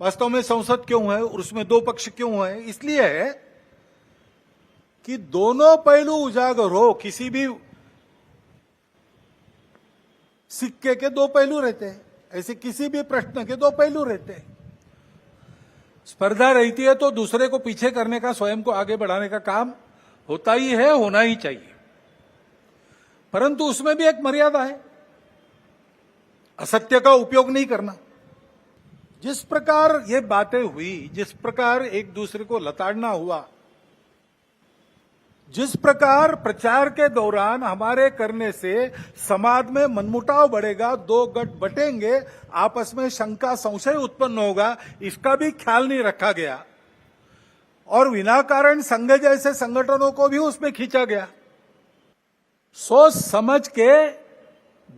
वास्तव में संसद क्यों है और उसमें दो पक्ष क्यों है? इसलिए है कि दोनों पहलू उजागर हो, किसी भी सिक्के के दो पहलू रहते हैं, ऐसे किसी भी प्रश्न के दो पहलू रहते हैं। स्पर्धा रहती है तो दूसरे को पीछे करने का, स्वयं को आगे बढ़ाने का काम होता ही है, होना ही चाहिए। परंतु उसमें भी एक मर्यादा है। असत्य का उपयोग नहीं करना। जिस प्रकार ये बातें हुई, जिस प्रकार एक दूसरे को लताड़ना हुआ, जिस प्रकार प्रचार के दौरान हमारे करने से समाज में मनमुटाव बढ़ेगा, दो गट बटेंगे, आपस में शंका संशय उत्पन्न होगा, इसका भी ख्याल नहीं रखा गया। और बिना कारण संघ जैसे संगठनों को भी उसमें खींचा गया। सोच समझ के,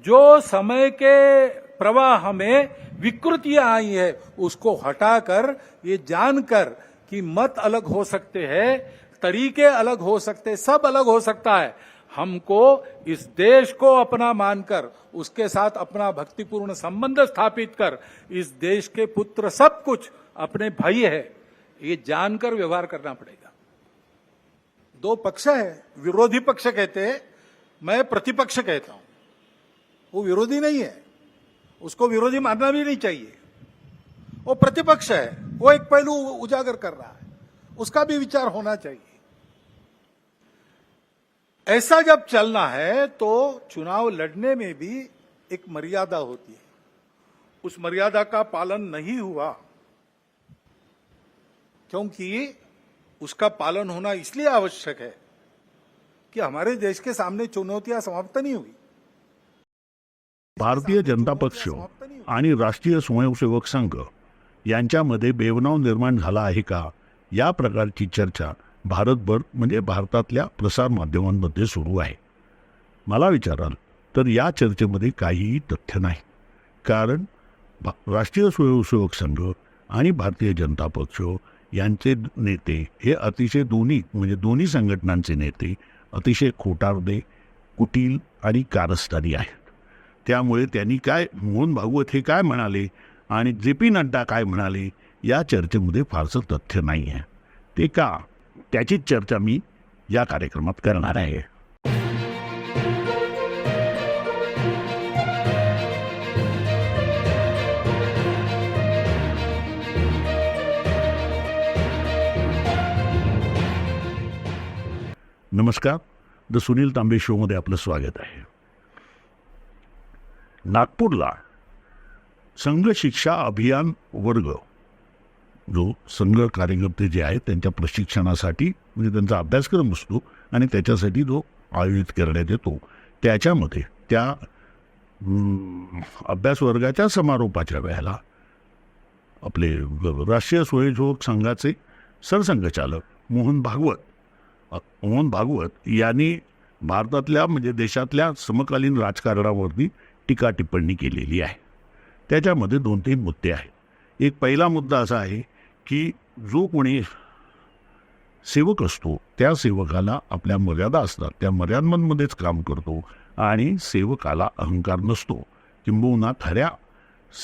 जो समय के प्रवाह में विकृतियाँ आई है, उसको हटाकर, ये जानकर कि मत अलग हो सकते हैं, तरीके अलग हो सकते सब अलग हो सकता है। हमको इस देश को अपना मानकर, उसके साथ अपना भक्तिपूर्ण संबंध स्थापित कर, इस देश के पुत्र सब कुछ अपने भाई है, ये जानकर व्यवहार करना पड़ेगा। दो पक्ष है, विरोधी पक्ष कहते हैं, मैं प्रतिपक्ष कहता हूँ। वो विरोधी नहीं है। उसको विरोधी मानना भी नहीं चाहिए। वो प्रतिपक्ष है, वो एक पहलू उजागर कर रहा है। उसका भी विचार होना चाहिए। ऐसा जब चलना है तो चुनाव लड़ने में भी एक मर्यादा होती है। उस मर्यादा का पालन नहीं हुआ, क्योंकि उसका पालन होना इसलिए आवश्यक है कि हमारे देश के सामने चुनौतियाँ समाप्त नहीं हुई। भारतीय जनता पक्ष आणि राष्ट्रीय स्वयंसेवक संघ यांच्यामध्ये बेवनाव निर्माण झाला आहे का? या प्रकारची चर्चा भारतभर म्हणजे भारतातल्या प्रसारमाध्यमांमध्ये सुरू आहे. मला विचाराल तर या चर्चेमध्ये काहीही तथ्य नाही. कारण भा- राष्ट्रीय स्वयंसेवक संघ आणि भारतीय जनता पक्ष यांचे नेते हे अतिशय दोन्ही म्हणजे दोन्ही संघटनांचे नेते अतिशय खोटारदे कुटील आणि कारस्थानी आहेत. त्यामुळे त्यांनी काय मोहन भागवत हे काय म्हणाले आणि जे पी नड्डा काय म्हणाले या चर्चेमध्ये फारसं तथ्य नाही आहे ते का? त्याचीच चर्चा मी या कार्यक्रमात करणार आहे. नमस्कार. द सुनील तांबे शोमध्ये आपलं स्वागत आहे. नागपूरला. संघ शिक्षा अभियान वर्ग. जो संघ कार्यकर्ते जे आहेत त्यांच्या प्रशिक्षणासाठी म्हणजे त्यांचा अभ्यासक्रम असतो आणि त्याच्यासाठी जो आयोजित करण्यात येतो. त्याच्यामध्ये त्या अभ्यास वर्गाच्या समारोपाच्या वेळेला आपले राष्ट्रीय स्वयंसेवक संघाचे सरसंघचालक मोहन भागवत मोहन भागवत यांनी भारतातल्या म्हणजे देशातल्या समकालीन राजकारणावरती टीका टिप्पणी केलेली आहे. त्याच्यामध्ये दोन तीन मुद्दे आहेत. एक पहिला मुद्दा असा आहे की जो कोणी सेवक असतो त्या सेवकाला आपल्या मर्यादा असतात. त्या मर्यादांमध्येच काम करतो आणि सेवकाला अहंकार नसतो. किंबहुना खऱ्या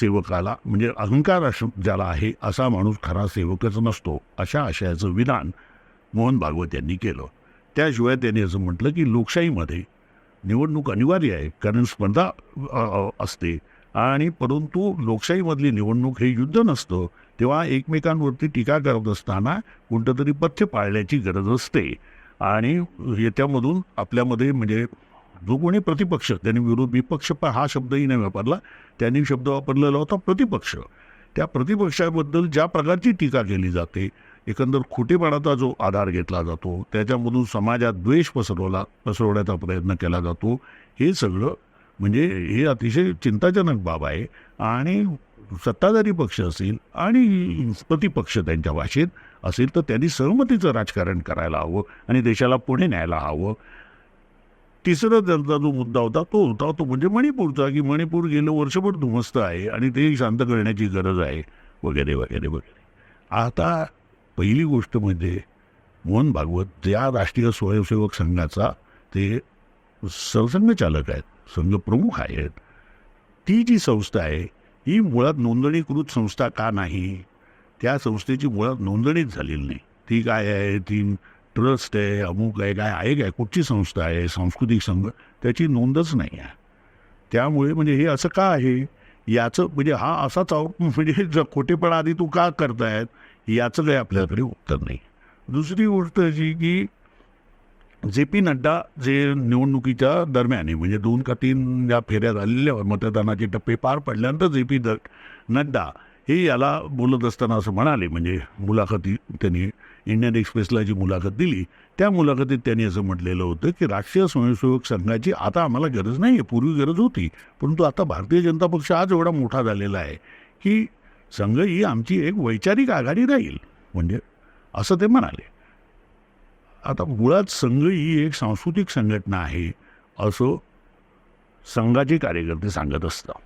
सेवकाला म्हणजे अहंकार अस- ज्याला आहे असा माणूस खरा सेवकच नसतो अशा आशयाचं विधान मोहन भागवत यांनी केलं. त्याशिवाय त्यांनी असं म्हटलं की लोकशाहीमध्ये निवडणूक अनिवार्य आहे कारण स्पर्धा असते. आणि परंतु लोकशाहीमधली निवडणूक हे युद्ध नसतं तेव्हा एकमेकांवरती टीका करत असताना कोणतं तरी पथ्य पाळण्याची गरज असते. आणि याच्यामधून आपल्यामध्ये म्हणजे जो कोणी प्रतिपक्ष त्यांनी विरोध विपक्ष प- हा शब्दही नाही वापरला त्यांनी शब्द वापरलेला होता प्रतिपक्ष. त्या प्रतिपक्षाबद्दल ज्या प्रकारची टीका केली जाते एकंदर खोटेपणाचा जो आधार घेतला जातो त्याच्यामधून समाजात द्वेष पसरवला पसरवण्याचा प्रयत्न केला जातो हे सगळं म्हणजे हे अतिशय चिंताजनक बाब आहे. आणि सत्ताधारी पक्ष असेल आणि प्रतिपक्ष त्यांच्या भाषेत असेल तर त्यांनी सहमतीचं राजकारण करायला हवं आणि देशाला पुढे न्यायला हवं. तिसरा त्यांचा जो मुद्दा होता तो होता तो म्हणजे मणिपूरचा की मणिपूर गेलं वर्षभर धुमस्त आहे आणि ते शांत करण्याची गरज आहे. वगैरे वगैरे वगैरे. आता पहिली गोष्ट म्हणजे मोहन भागवत ज्या राष्ट्रीय स्वयंसेवक संघाचा ते सरसंघचालक आहेत संघ प्रमुख आहेत. ती जी संस्था आहे ही मुळात नोंदणीकृत संस्था का नाही? त्या संस्थेची मुळात नोंदणीच झालेली नाही. ती काय आहे? ती ट्रस्ट आहे अमुक आहे काय आहे काय? कुठची संस्था आहे? सांस्कृतिक संघ? त्याची नोंदच नाही आहे. त्यामुळे म्हणजे हे असं का आहे? याचं म्हणजे हा असा चाव म्हणजे ज- खोटेपणा आधी तू का करतायत? याचं काही आपल्याकडे उत्तर नाही. दुसरी गोष्ट अशी की जे पी नड्डा जे निवडणुकीच्या दरम्यान म्हणजे दोन का तीन या फेऱ्या झालेल्या मतदानाचे टप्पे पार पडल्यानंतर जे पी द नड्डा हे याला बोलत असताना असं म्हणाले म्हणजे मुलाखती त्यांनी इंडियन एक्सप्रेसला जी मुलाखत दिली त्या मुलाखतीत त्यांनी असं म्हटलेलं होतं की राष्ट्रीय स्वयंसेवक संघाची आता आम्हाला गरज नाही आहे पूर्वी गरज होती परंतु आता भारतीय जनता पक्ष आज एवढा मोठा झालेला आहे की संघ ही आमची एक वैचारिक आघाडी राहील. म्हणजे असं ते म्हणाले. आता मुळात संघ ही एक सांस्कृतिक संघटना आहे असं संघाचे कार्यकर्ते सांगत असतात.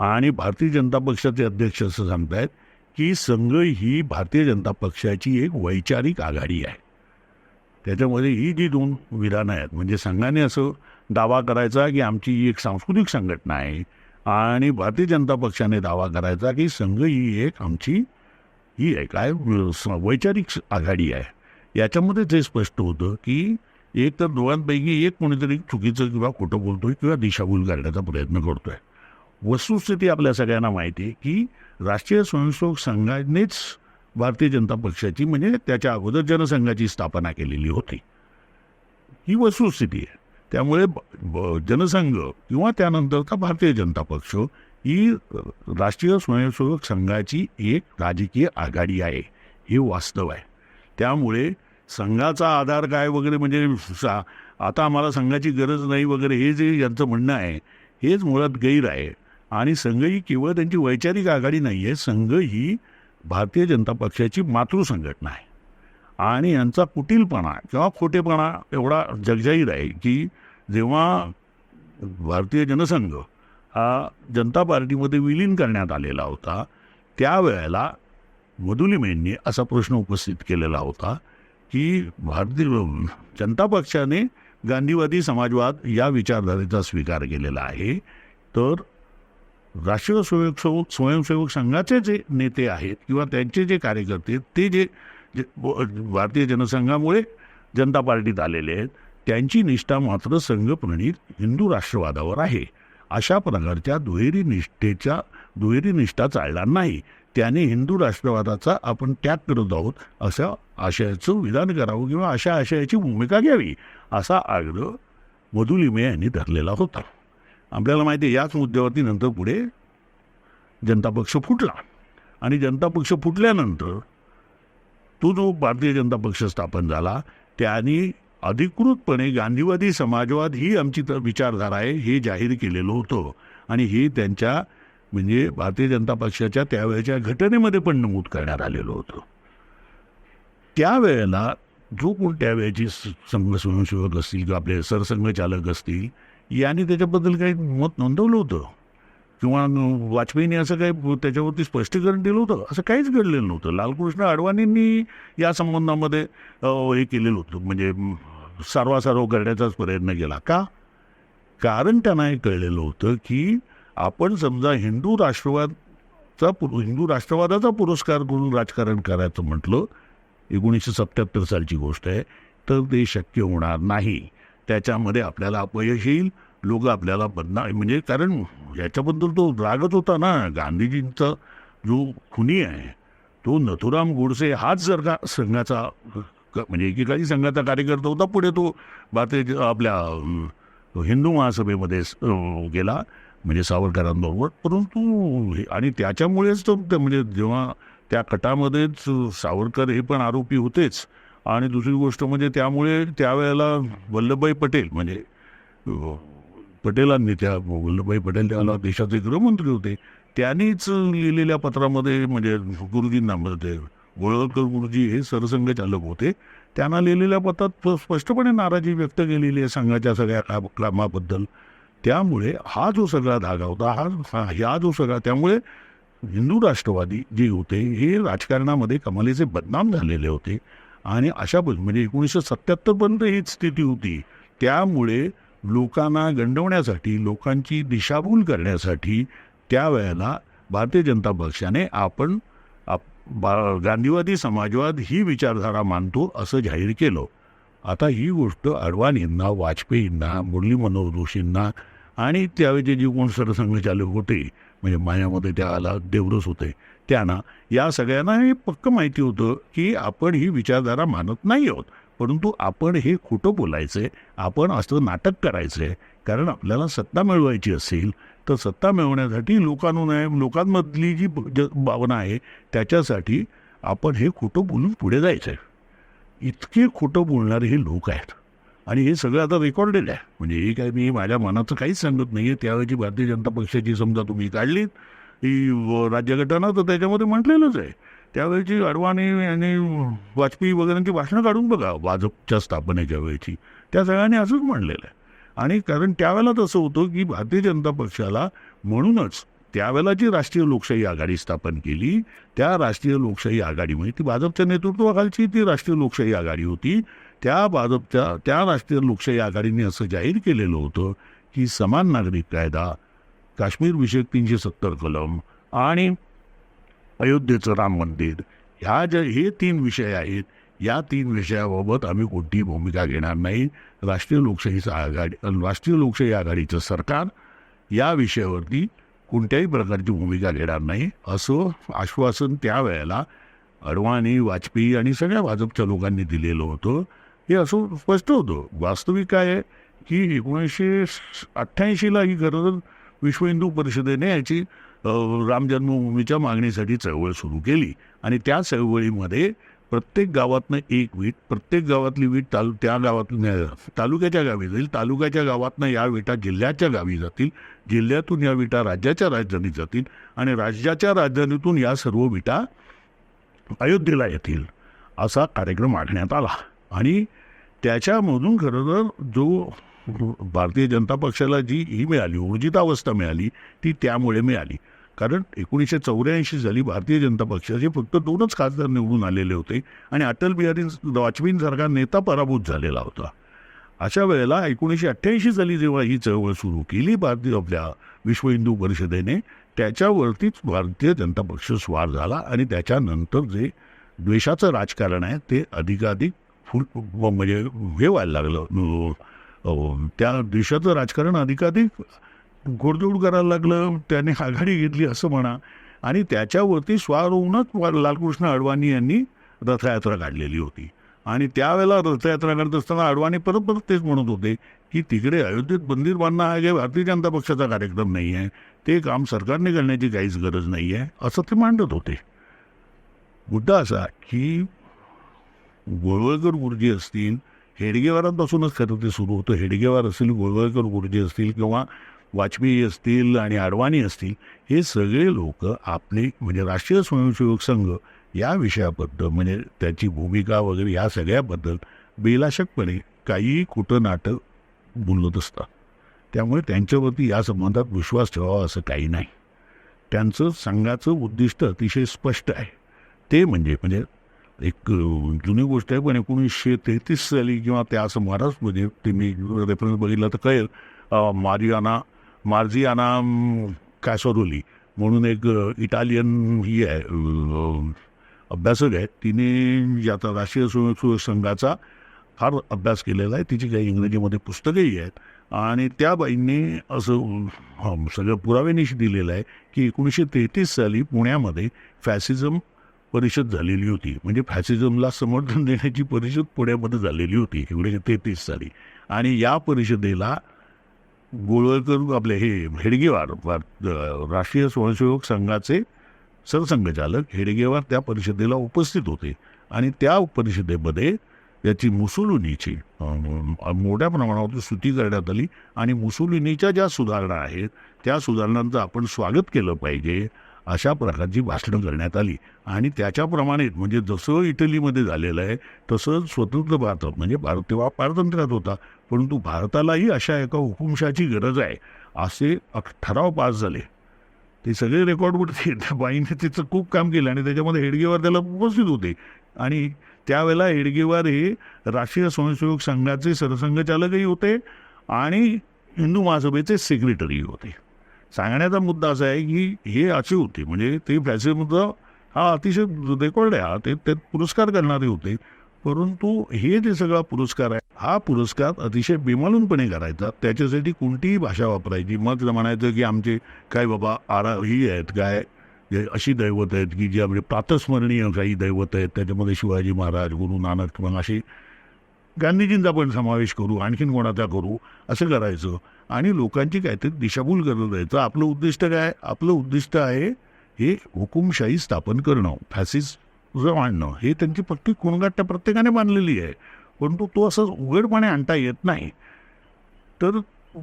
आणि भारतीय जनता पक्षाचे अध्यक्ष असं सांगतायत की संघ ही भारतीय जनता पक्षाची एक वैचारिक आघाडी आहे. त्याच्यामध्ये ही जी दोन विधानं आहेत म्हणजे संघाने असं दावा करायचा की आमची ही एक सांस्कृतिक संघटना आहे आणि भारतीय जनता पक्षाने दावा करायचा की संघ ही एक आमची ही आहे काय वैचारिक आघाडी आहे. याच्यामध्ये ते स्पष्ट होतं की एक तर दोघांपैकी एक कोणीतरी चुकीचं किंवा खोटं बोलतोय किंवा दिशाभूल करण्याचा प्रयत्न करतोय. वस्तुस्थिती आपल्या सगळ्यांना माहिती आहे की राष्ट्रीय स्वयंसेवक संघानेच भारतीय जनता पक्षाची म्हणजे त्याच्या अगोदर जनसंघाची स्थापना केलेली होती. ही वस्तुस्थिती आहे. त्यामुळे ब- ब- जनसंघ किंवा त्यानंतरचा भारतीय जनता पक्ष ही राष्ट्रीय स्वयंसेवक संघाची एक राजकीय आघाडी आहे. हे वास्तव आहे. त्यामुळे संघाचा आधार काय वगैरे म्हणजे सा- आता आम्हाला संघाची गरज नाही वगैरे हे जे यांचं म्हणणं आहे हेच मुळात गैर आहे. आणि संघ ही केवळ त्यांची वैचारिक आघाडी नाही आहे संघ ही भारतीय जनता पक्षाची मातृसंघटना आहे. आणि यांचा कुटीलपणा किंवा खोटेपणा एवढा जगजाहीर आहे की जेव्हा भारतीय जनसंघ हा जनता पार्टीमध्ये विलीन करण्यात आलेला होता त्यावेळेला मधुलिमेंनी असा प्रश्न उपस्थित केलेला होता की भारतीय जनता पक्षाने गांधीवादी समाजवाद या विचारधारेचा स्वीकार केलेला आहे तर राष्ट्रीय स्वयंसेवक स्वयंसेवक संघाचे जे नेते आहेत किंवा त्यांचे जे कार्यकर्ते आहेत, ते जे जे भारतीय जनसंघामुळे जनता पार्टीत आलेले आहेत त्यांची निष्ठा मात्र संघप्रणीत हिंदू राष्ट्रवादावर आहे. अशा प्रकारच्या दुहेरी निष्ठेच्या दुहेरी निष्ठा चालणार नाही. त्याने हिंदू राष्ट्रवादाचा आपण त्याग करत आहोत अशा आशयाचं विधान करावं किंवा अशा आशयाची भूमिका घ्यावी असा आग्रह मधुलिमे यांनी धरलेला होता. आपल्याला माहिती आहे याच मुद्द्यावरती नंतर पुढे जनता पक्ष फुटला. आणि जनता पक्ष फुटल्यानंतर तो जो भारतीय जनता पक्ष स्थापन झाला त्यांनी अधिकृतपणे गांधीवादी समाजवाद ही आमची विचारधारा आहे हे जाहीर केलेलं होतं. आणि हे त्यांच्या म्हणजे भारतीय जनता पक्षाच्या त्यावेळेच्या घटनेमध्ये पण नमूद करण्यात आलेलं होतं. त्यावेळेला जो कोण त्यावेळेची संघ स्वयंसेवक असतील किंवा आपले सरसंघचालक असतील यांनी त्याच्याबद्दल काही मत नोंदवलं होतं? किंवा वाजपेयींनी असं काही त्याच्यावरती स्पष्टीकरण दिलं होतं? असं काहीच घडलेलं नव्हतं. लालकृष्ण अडवाणींनी या संबंधामध्ये हे केलेलं होतं. म्हणजे सारवासारव करण्याचाच प्रयत्न केला. का? कारण त्यांना हे कळलेलं होतं की आपण समजा हिंदू राष्ट्रवादचा पुर हिंदू राष्ट्रवादाचा पुरस्कार करून राजकारण करायचं म्हटलं एकोणीसशे सत्याहत्तर सालची गोष्ट आहे तर ते शक्य होणार नाही. त्याच्यामध्ये आपल्याला अपयश येईल लोक आपल्याला बदना म्हणजे कारण याच्याबद्दल तो रागत होता ना गांधीजींचा जो खुनी आहे तो नथुराम गोडसे हाच जर का संघाचा म्हणजे एकेकाळी संघाचा कार्यकर्ता होता पुढे तो भारतीय आपल्या हिंदू महासभेमध्ये गेला म्हणजे सावरकरांबरोबर. परंतु आणि त्याच्यामुळेच तर म्हणजे जेव्हा त्या कटामध्येच सावरकर हे पण आरोपी होतेच. आणि दुसरी गोष्ट म्हणजे त्यामुळे त्यावेळेला वल्लभभाई पटेल म्हणजे पटेलांनी त्या वल्लभभाई पटेल त्याला देशाचे गृहमंत्री होते. त्यांनीच लिहिलेल्या पत्रामध्ये म्हणजे गुरुजींना म्हणजे गोळवलकर गुरुजी हे सरसंघचालक होते. त्यांना लिहिलेल्या पत्रात स्पष्टपणे नाराजी व्यक्त केलेली आहे संघाच्या सगळ्या कामाबद्दल त्यामुळे हा जो सगळा धागा होता हा ह्या जो सगळा त्यामुळे हिंदू राष्ट्रवादी जे होते हे राजकारणामध्ये कमालीचे बदनाम झालेले होते. आणि अशा म्हणजे एकोणीसशे सत्याहत्तरपर्यंत हीच स्थिती होती. त्यामुळे लोकांना गंडवण्यासाठी लोकांची दिशाभूल करण्यासाठी त्यावेळेला भारतीय जनता पक्षाने आपण बा गांधीवादी समाजवाद ही विचारधारा मानतो असं जाहीर केलं. आता ही गोष्ट अडवाणींना वाजपेयींना मुरली मनोहर जोशींना आणि त्यावेळेचे जे कोण सरसंघचालक होते म्हणजे माझ्यामध्ये त्याला देवरस होते त्यांना या सगळ्यांना हे पक्क माहिती होतं की आपण ही विचारधारा मानत नाही आहोत. परंतु आपण हे खोटं बोलायचं आपण असं नाटक करायचं आहे कारण आपल्याला सत्ता मिळवायची असेल तर सत्ता मिळवण्यासाठी लोकांना लोकांमधली जी ज- भावना आहे त्याच्यासाठी आपण हे खोटं बोलून पुढे जायचं आहे इतके खोटं बोलणारे हे लोक आहेत. आणि हे सगळं आता रेकॉर्डेड आहे. म्हणजे हे काय मी माझ्या मनाचं काहीच सांगत नाही आहे त्यावेळेची भारतीय जनता पक्षाची समजा तुम्ही काढलीत ही व- राज्यघटना तर त्याच्यामध्ये म्हटलेलंच आहे. त्यावेळेची अडवाणी आणि वाजपेयी वगैरेंची भाषणं काढून बघा भाजपच्या स्थापनेच्या वेळची. त्या सगळ्यांनी असंच म्हणलेलं आहे. आणि कारण त्यावेळेला तसं होतं की भारतीय जनता पक्षाला म्हणूनच त्यावेळेला जी राष्ट्रीय लोकशाही आघाडी स्थापन केली त्या राष्ट्रीय लोकशाही आघाडीमुळे ती भाजपच्या नेतृत्वाखालची ती राष्ट्रीय लोकशाही आघाडी होती. त्या भाजपच्या त्या राष्ट्रीय लोकशाही आघाडीने असं जाहीर केलेलं होतं की समान नागरिक कायदा काश्मीर विषयक तीनशे सत्तर कलम आणि अयोध्येचं राम मंदिर ह्या ज्या हे तीन विषय आहेत या तीन विषयाबाबत आम्ही कोणतीही भूमिका घेणार नाही. राष्ट्रीय लोकशाहीचं आघाडी राष्ट्रीय लोकशाही आघाडीचं सरकार या विषयावरती कोणत्याही प्रकारची भूमिका घेणार नाही. असं आश्वासन त्यावेळेला अडवाणी वाजपेयी आणि सगळ्या भाजपच्या लोकांनी दिलेलं होतं. हे असं स्पष्ट होतं. वास्तविक काय आहे की एकोणीसशे अठ्ठ्याऐंशीला ही खरं तर विश्व हिंदू परिषदेने याची राम जन्मभूमीच्या मागणीसाठी चळवळ सुरू केली आणि त्या चळवळीमध्ये प्रत्येक गावातनं एक वीट प्रत्येक गावातली वीट तालु त्या गावातून तालुक्याच्या गावी जाईल. तालुक्याच्या गावातनं या विटा जिल्ह्याच्या गावी जातील. जिल्ह्यातून या विटा राज्याच्या राजधानीत जातील आणि राज्याच्या राजधानीतून या सर्व विटा अयोध्येला येतील असा कार्यक्रम आखण्यात आला. आणि त्याच्यामधून खरं तर जो भारतीय जनता पक्षाला जी ही मिळाली ऊर्जितावस्था मिळाली ती त्यामुळे मिळाली. कारण एकोणीसशे चौऱ्याऐंशी साली भारतीय जनता पक्षाचे फक्त दोनच खासदार निवडून आलेले होते आणि अटल बिहारी वाजपेयींसारखा नेता पराभूत झालेला होता. अशा वेळेला एकोणीसशे अठ्ठ्याऐंशी साली जेव्हा ही चळवळ सुरू केली भारतीय आपल्या विश्व हिंदू परिषदेने त्याच्यावरतीच भारतीय जनता पक्ष स्वार झाला आणि त्याच्यानंतर जे द्वेषाचं राजकारण आहे ते अधिकाधिक फुल म्हणजे हे व्हायला लागलं. त्या द्वेषाचं राजकारण अधिकाधिक गोडदोड करायला लागलं त्याने आघाडी घेतली असं म्हणा. आणि त्याच्यावरती स्वारोहूनच होऊनच लालकृष्ण अडवाणी यांनी रथयात्रा काढलेली होती. आणि त्यावेळेला रथयात्रा करत असताना अडवाणी परत परत तेच म्हणत होते की तिकडे अयोध्येत मंदिर बांधणं हा काही भारतीय जनता पक्षाचा कार्यक्रम नाही आहे ते काम सरकारने करण्याची काहीच गरज नाही आहे असं ते मांडत होते. मुद्दा असा की गोळवळकर गुरुजी असतील हेडगेवारांपासूनच खरं ते सुरू होतं. हेडगेवार असतील गोळवळकर गुरुजी असतील किंवा वाजपेयी असतील आणि अडवाणी असतील हे सगळे लोक आपले म्हणजे राष्ट्रीय स्वयंसेवक संघ या विषयाबद्दल म्हणजे त्याची भूमिका वगैरे या सगळ्याबद्दल बेलाशकपणे काहीही कुठं नाटक बोलत असतात. त्यामुळे त्यांच्यावरती या संबंधात विश्वास ठेवावा असं काही नाही. त्यांचं संघाचं उद्दिष्ट अतिशय स्पष्ट आहे. ते म्हणजे म्हणजे एक जुनी गोष्ट आहे पण एकोणीसशे तेहतीस साली किंवा त्या सुमारास म्हणजे ते मी रेफरन्स बघितलं तर कळेल मारियाना मार्जियाना कॅसोरोली म्हणून एक इटालियन ही आहे अभ्यासक आहे. तिने याचा राष्ट्रीय स्वयंसेवक संघाचा फार अभ्यास केलेला आहे. तिची काही इंग्रजीमध्ये पुस्तकंही आहेत. आणि त्या बाईंनी असं सगळं पुराव्यानिशी दिलेलं आहे की एकोणीसशे तेहतीस साली पुण्यामध्ये फॅसिझम परिषद झालेली होती. म्हणजे फॅसिझमला समर्थन देण्याची परिषद पुण्यामध्ये झालेली होती एकोणीसशे तेहतीस साली. आणि या परिषदेला गोळवळकर आपले हे हेडगेवार भार- राष्ट्रीय स्वयंसेवक संघाचे सरसंघचालक हेडगेवार त्या परिषदेला उपस्थित होते. आणि त्या परिषदेमध्ये याची मुसोलिनीची मोठ्या प्रमाणावर स्तुती करण्यात आली. आणि मुसोलिनीच्या ज्या सुधारणा आहेत त्या सुधारणांचं आपण स्वागत केलं पाहिजे. अशा प्रकारची भाषणं करण्यात आली. आणि त्याच्याप्रमाणे म्हणजे जसं इटलीमध्ये झालेलं आहे तसं स्वतंत्र भारतात म्हणजे भारत तेव्हा पारतंत्र्यात होता. परंतु भारतालाही अशा एका हुकुमशाची गरज आहे. असे ठराव पास झाले. ते सगळे रेकॉर्डवरती त्या बाईने तिचं खूप काम केलं आणि त्याच्यामध्ये हेडगेवार त्याला उपस्थित होते. आणि त्यावेळेला हेडगेवार हे राष्ट्रीय स्वयंसेवक संघाचे सरसंघचालकही होते आणि हिंदू महासभेचे सेक्रेटरीही होते. सांगण्याचा मुद्दा असा आहे की हे असे होते. म्हणजे ते फॅसिझमचं हा अतिशय रेकॉर्ड आहे हा. ते ते पुरस्कार करणारे होते. परंतु हे जे सगळा पुरस्कार आहे हा पुरस्कार अतिशय बेमालूनपणे करायचा. त्याच्यासाठी कोणतीही भाषा वापरायची. मग म्हणायचं की आमचे काय बाबा आरा ही आहेत काय? अशी दैवत आहेत की जी आपले प्रातस्मरणीय काही दैवत आहेत. त्याच्यामध्ये शिवाजी महाराज गुरु नानक मग अशी गांधीजींचा पण समावेश करू आणखीन कोणाचा करू असं करायचं. आणि लोकांची काहीतरी दिशाभूल करत तर आपलं उद्दिष्ट काय? आपलं उद्दिष्ट आहे हे हुकुमशाही स्थापन करणं फॅसिस्ट मांडणं हे त्यांची पक्की कोणगाट त्या प्रत्येकाने बांधलेली आहे. परंतु तो असं उघडपणे आणता येत नाही. तर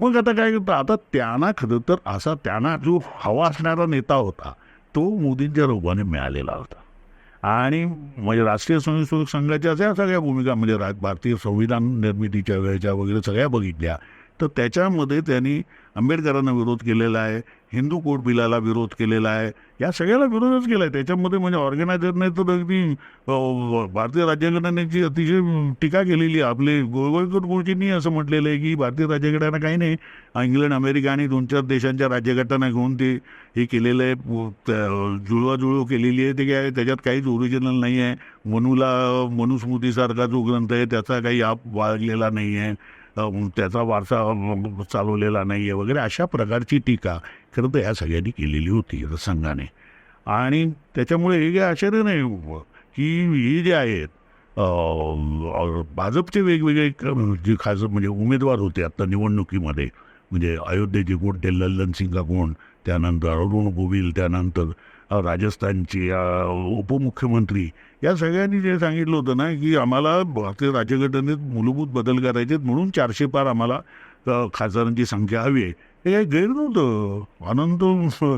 मग आता काय करतं? आता त्यांना खरं तर असा त्यांना जो हवा असणारा नेता होता तो मोदींच्या रूपाने मिळालेला होता. आणि म्हणजे राष्ट्रीय स्वयंसेवक संघाच्या ज्या सगळ्या भूमिका म्हणजे भारतीय संविधान निर्मितीच्या वेळेच्या वगैरे सगळ्या बघितल्या. तर त्याच्यामध्ये त्यांनी आंबेडकरांना विरोध केलेला आहे हिंदू कोड बिलाला विरोध केलेला आहे या सगळ्याला विरोधच केला आहे त्याच्यामध्ये म्हणजे ऑर्गनायझरने तर अगदी भारतीय राज्यघटनेची अतिशय टीका केलेली आहे. आपले गोळगोळकर गुरुजींनी असं म्हटलेलं आहे की भारतीय राज्यघटना काही नाही इंग्लंड अमेरिका आणि दोन चार देशांच्या राज्यघटना घेऊन ते हे केलेलं आहे. जुळवाजुळव केलेली आहे. ते काय त्याच्यात काहीच ओरिजिनल नाही आहे. मनूला मनुस्मृतीसारखा जो ग्रंथ आहे त्याचा काही आप वागलेला नाही आहे. त्याचा वारसा चालवलेला नाही आहे वगैरे अशा प्रकारची टीका खरं तर ह्या सगळ्यांनी केलेली होती संघाने आणि त्याच्यामुळे हे काही आश्चर्य नाही हो, की हे जे आहेत भाजपचे वेगवेगळे जे खास म्हणजे उमेदवार होते आता निवडणुकीमध्ये म्हणजे अयोध्येचे कोण ते लल्लन सिंगा कोण त्यानंतर अरुण गोविल त्यानंतर राजस्थानची उपमुख्यमंत्री या सगळ्यांनी जे सांगितलं होतं ना की आम्हाला भारतीय राज्यघटनेत मूलभूत बदल करायचे म्हणून चारशे पार आम्हाला खासदारांची संख्या हवी आहे. हे काही गैर नव्हतं. अनंत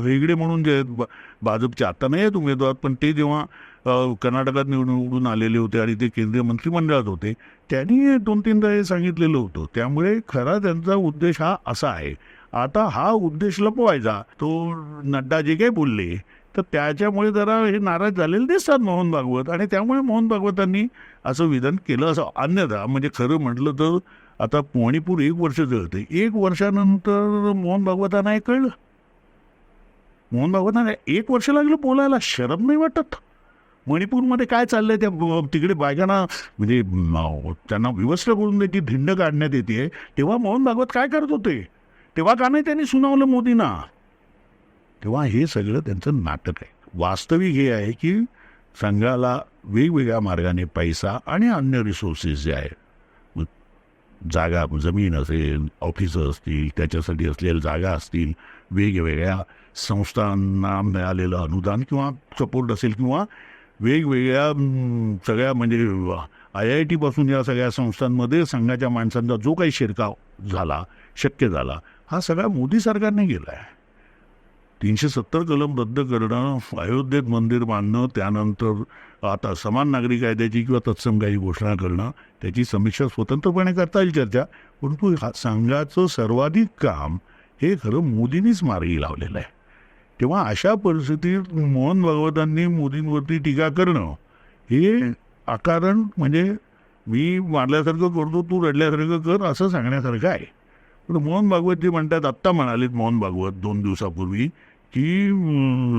हेगडे म्हणून जे आहेत भाजपचे आता नाही आहेत उमेदवार पण ते जेव्हा कर्नाटकात निवडून निवडून आलेले होते आणि ते केंद्रीय मंत्रिमंडळात होते त्यांनी दोन तीनदा हे सांगितलेलं होतं. त्यामुळे खरा त्यांचा उद्देश हा असा आहे. आता हा उद्देश लपवायचा. तो नड्डा जे काही बोलले तर त्याच्यामुळे जरा हे नाराज झालेले दिसतात मोहन भागवत. आणि त्यामुळे मोहन भागवतांनी असं विधान केलं असं अन्यथा म्हणजे खरं म्हटलं तर आता मणिपूर एक वर्ष जळते एक वर्षानंतर मोहन भागवतांना हे कळलं. मोहन भागवतांना एक वर्ष लागलं बोलायला शरम नाही वाटत. मणिपूरमध्ये काय चाललंय त्या तिकडे बायकांना म्हणजे त्यांना विवस्त्र करून त्याची धिंड काढण्यात येते. तेव्हा मोहन भागवत काय करत होते? तेव्हा का नाही त्यांनी सुनावलं मोदींना? तेव्हा हे सगळं त्यांचं नाटक आहे. वास्तविक हे आहे की संघाला वेगवेगळ्या मार्गाने पैसा आणि अन्य रिसोर्सेस जे आहे जागा जमीन असेल ऑफिसं असतील त्याच्यासाठी असलेल्या जागा असतील वेगवेगळ्या संस्थांना मिळालेलं अनुदान किंवा सपोर्ट असेल किंवा वेगवेगळ्या सगळ्या म्हणजे आय आय टीपासून या सगळ्या संस्थांमध्ये संघाच्या माणसांचा जो काही शिरकाव झाला शक्य झाला हा सगळा मोदी सरकारने केला आहे तीनशे सत्तर कलम रद्द करणं अयोध्येत मंदिर बांधणं त्यानंतर आता समान नागरी कायद्याची किंवा तत्सम काही घोषणा करणं त्याची समीक्षा स्वतंत्रपणे करता येईल चर्चा. परंतु हा संघाचं सर्वाधिक काम हे खरं मोदींनीच मार्गी लावलेलं आहे. तेव्हा अशा परिस्थितीत मोहन भागवतांनी मोदींवरती टीका करणं हे अकारण म्हणजे मी मारल्यासारखं करतो तू रडल्यासारखं कर असं सांगण्यासारखं आहे. पण मोहन भागवत जे म्हणतात आत्ता म्हणालेत मोहन भागवत दोन दिवसापूर्वी की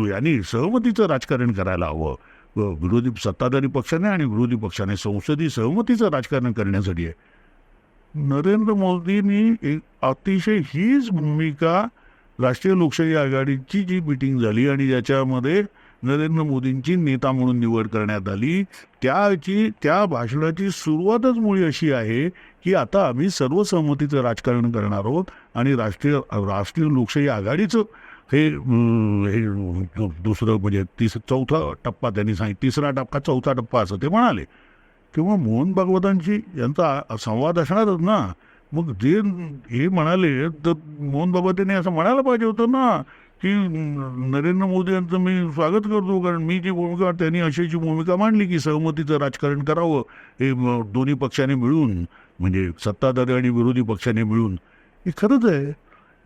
यांनी सहमतीचं राजकारण करायला हवं. विरोधी सत्ताधारी पक्षाने आणि विरोधी पक्षाने संसदीय सहमतीचं राजकारण करण्यासाठी आहे. नरेंद्र मोदींनी एक अतिशय हीच भूमिका राष्ट्रीय लोकशाही आघाडीची जी मिटिंग झाली आणि ज्याच्यामध्ये नरेंद्र मोदींची नेता म्हणून निवड करण्यात आली त्याची त्या भाषणाची सुरुवातच मुळी अशी आहे की आता आम्ही सर्वसहमतीचं राजकारण करणार आहोत आणि राष्ट्रीय राष्ट्रीय लोकशाही आघाडीचं हे हे दुसरं म्हणजे तिस चौथा टप्पा त्यांनी सांगितलं. तिसरा टप्पा चौथा टप्पा असं ते म्हणाले. किंवा मोहन भागवतांशी यांचा संवाद असणारच ना. मग जे हे म्हणाले तर मोहन भागवत असं म्हणायला पाहिजे होतं ना की नरेंद्र मोदी यांचं मी स्वागत करतो कारण मी जी भूमिका त्यांनी अशीची भूमिका मांडली की सहमतीचं राजकारण करावं हे दोन्ही पक्षाने मिळून म्हणजे सत्ताधारी आणि विरोधी पक्षाने मिळून. हे खरंच आहे.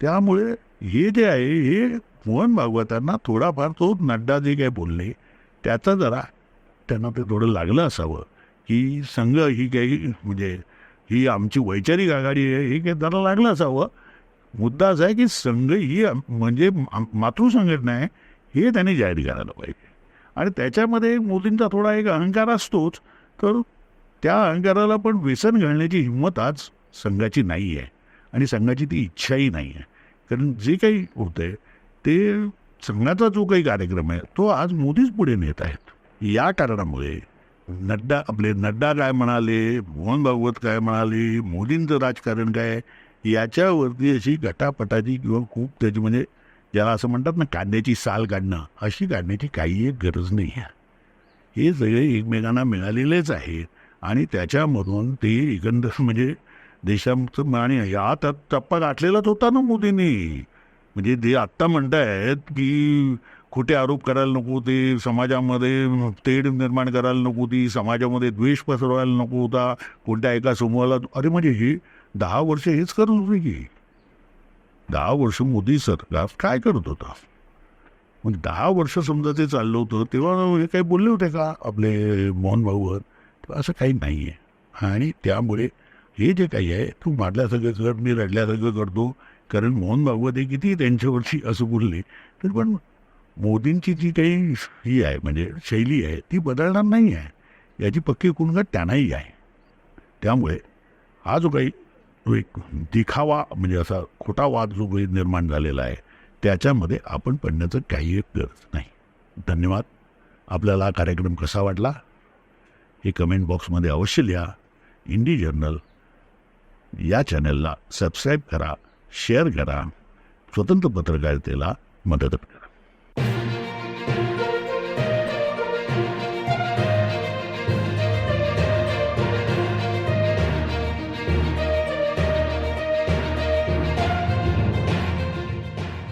त्यामुळे हे जे आहे हे मोहन भागवतांना थोडाफार तो नड्डा जे काय बोलले त्याचं जरा त्यांना ते थोडं लागलं असावं की संघ ही काही म्हणजे ही आमची वैचारिक आघाडी आहे हे काही जरा लागलं असावं. मुद्दा असा आहे की संघ ही म्हणजे मातृसंघटना आहे हे त्यांनी जाहीर करायला पाहिजे. आणि त्याच्यामध्ये मोदींचा थोडा एक अहंकार असतोच तर त्या अहंकाराला पण व्यसन घालण्याची हिंमत आज संघाची नाही आहे आणि संघाची ती इच्छाही नाही आहे कारण जे काही होतंय ते संघाचा जो काही कार्यक्रम आहे तो आज मोदीच पुढे नेत आहेत. या कारणामुळे नड्डा आपले नड्डा काय म्हणाले मोहन भागवत काय म्हणाले मोदींचं राजकारण काय याच्यावरती अशी गटापटाची किंवा खूप त्याची म्हणजे ज्याला असं म्हणतात ना कांद्याची साल काढणं अशी काढण्याची काही एक गरज नाही आहे. हे सगळे एकमेकांना मिळालेलेच आहे आणि त्याच्यामधून ते एकंदर म्हणजे देशाचं आणि या त्यात टप्पा गाठलेलाच होता ना मोदींनी. म्हणजे ते आत्ता म्हणतायत की खोटे आरोप करायला नको ते समाजामध्ये तेढ निर्माण करायला नको ती समाजामध्ये द्वेष पसरवायला नको होता कोणत्या एका समूहाला अरे म्हणजे हे दहा वर्ष हेच करत होते की. दहा वर्ष मोदी सरकार काय करत होता? मग दहा वर्ष समजा ते चाललं होतं तेव्हा हे काही बोलले होते का आपले मोहन भाऊवर? असं काही नाही आहे आणि त्यामुळे हे जे काही आहे तू मारल्या सगळं कर मी रडल्या सगळं करतो. कारण मोहन भागवत हे किती त्यांच्यावरची असं बोलले. तर पण मोदींची जी काही ही आहे म्हणजे शैली आहे ती बदलणार नाही आहे. याची पक्की कुणगत त्यांनाही आहे. त्यामुळे हा जो काही एक दिखावा म्हणजे असा खोटा वाद जो काही निर्माण झालेला आहे त्याच्यामध्ये आपण पडण्याचं काही एक गरज नाही. धन्यवाद. आपल्याला कार्यक्रम कसा वाटला? हे कमेंट बॉक्समध्ये अवश्य लिहा. इंडी जर्नल या चॅनलला सबस्क्राईब करा शेअर करा. स्वतंत्र पत्रकारितेला मदत करा